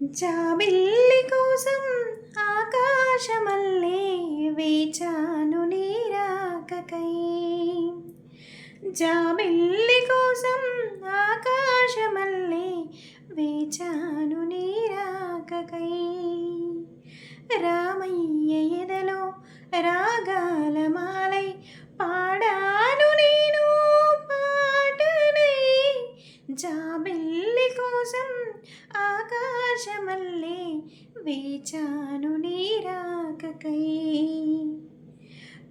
జాబిల్లి కోసం ఆకాశమల్లే వేచాను నీరాకకై జాబిల్లి కోసం ఆకాశమల్లే వేచాను నీరాకకై రామయ్య ఎదలో రాగాల మాలై పాడాను నేను పాటనై. జాబిల్లి కోసం ఆకాశమల్లే వేచాను నీరాకకై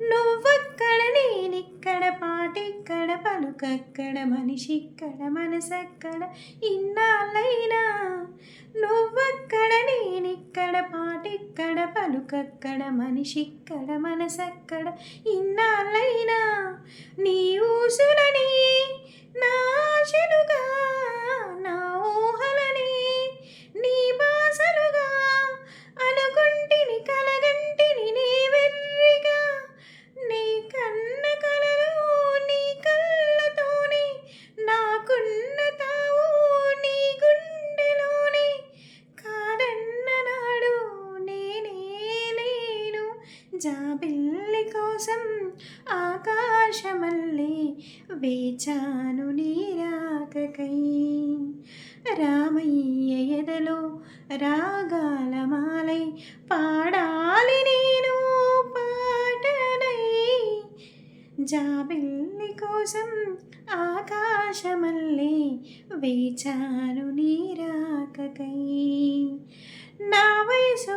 నువ్వక్కడ నేనిక్కడ పాటిక్కడ పలుకక్కడ మనిషిక్కడ మనసక్కడ ఇన్నాళ్ళైనా. నువ్వక్కడ నేనిక్కడ పాటిక్కడ పలుకక్కడ మనిషిక్కడ మనసక్కడ ఇన్నాళ్ళైనా. జాబిల్లి కోసం ఆకాశమల్లి వేచాను నీరాకకై. రామయ్య ఎదలో రాగాల మాలై పాడాలి నేను పాటనై. జాబిల్లి కోసం ఆకాశమల్లి వేచాను నీరాకకై.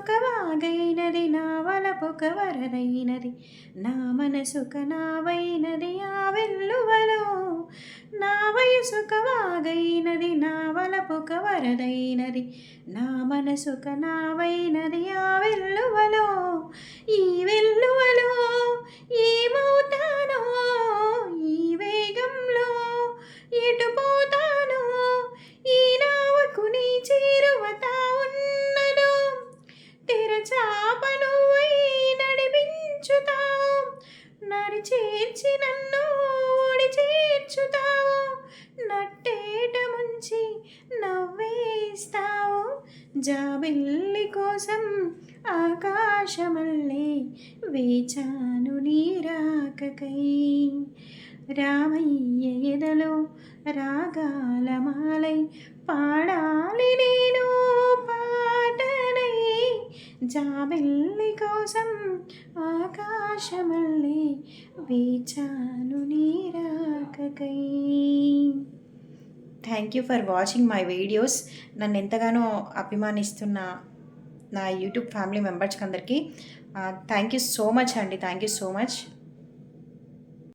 వాగైనది నా వలపొక వరదైనది నా మనసుక నావైనది ఆ వెల్లువలో నా వయసుక వాగైనది నా వలపొక వరదైనది నా మనసుక నావైనది ఆ వెల్లువలో చేర్చి నన్ను ఓడి చేర్చుతావు. నట్టేట ముంచి నవ్వేస్తావు. జాబిల్లి కోసం ఆకాశమల్లే వేచాను నీరాకకై రామయ్య ఎదలో రాగాల మాలై పాడాలి నేను. వెళ్ళి కోసం ఆకాశమల్లి వేచాను నీరాకకై. Thank you for watching my videos నన్ను ఎంతగానో అభిమానిస్తున్న నా యూట్యూబ్ ఫ్యామిలీ మెంబర్స్కి అందరికీ థ్యాంక్ యూ సో మచ్ అండి. Thank you so much